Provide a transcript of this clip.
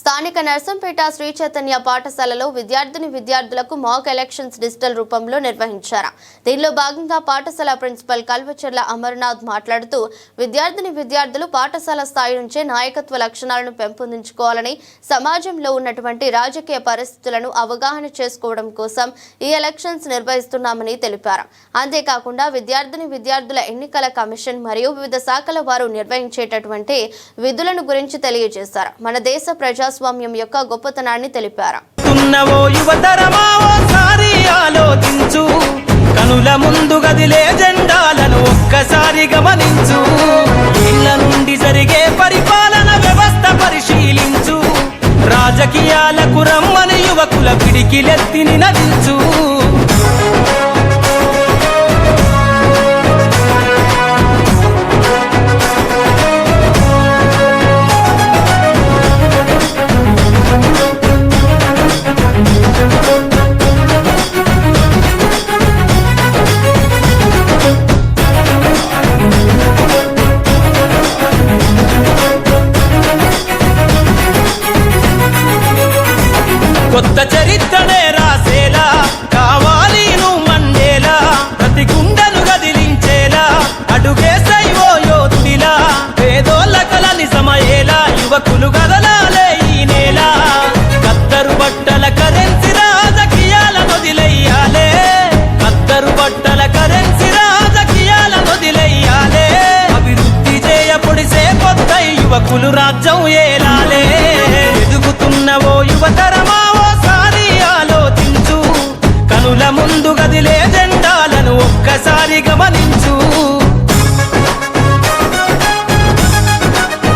స్థానిక నర్సంపేట శ్రీ చైతన్య పాఠశాలలో విద్యార్థిని విద్యార్థులకు మాక్ ఎలక్షన్స్ డిజిటల్ రూపంలో నిర్వహించారు. దీనిలో భాగంగా పాఠశాల ప్రిన్సిపల్ కల్వచర్ల అమర్నాథ్ మాట్లాడుతూ విద్యార్థిని విద్యార్థులు పాఠశాల స్థాయి నుంచే నాయకత్వ లక్షణాలను పెంపొందించుకోవాలని సమాజంలో ఉన్నటువంటి రాజకీయ పరిస్థితులను అవగాహన చేసుకోవడం కోసం ఈ ఎలక్షన్స్ నిర్వహిస్తున్నామని తెలిపారు. అంతేకాకుండా విద్యార్థిని విద్యార్థుల ఎన్నికల కమిషన్ మరియు వివిధ శాఖల వారు నిర్వహించేటటువంటి విధులను గురించి తెలియజేశారు. మన దేశ ప్రజాస్వామ్యం యొక్క గొప్పతనాన్ని తెలిపారు. ఆలోచించు. కనుల ముందు గదిలే జెండాలను ఒక్కసారి గమనించు. ఇళ్ళ నుండి జరిగే పరిపాలన వ్యవస్థ పరిశీలించు. రాజకీయాలకు రమ్మని యువకుల పిడికిలెత్తిని నదించు కొత్త చరిత్రనే రాసేలా కావాలి నువ్వు మండేలా ప్రతి గుండెను గదిలించేలా అడుగేసై ఓ యోధుడిలా పేదోళ్ళ కల నిజమయ్యేలా యువకులు గదలాలే ఈ నేల. కత్తరు బట్టల కరెన్సీ రాజకీయాల వదిలెయ్యాలే కత్తరు బట్టల కరెన్సీ రాజకీయాల వదిలెయ్యాలే అభివృద్ధి చేయపొడిసే కొత్త యువకులు రాజ్యం ఏలాలే. ఎదుగుతున్నవో యువతరమా ఆలోచించు కనుల జెండాలను ఒక్కసారి గమనించు.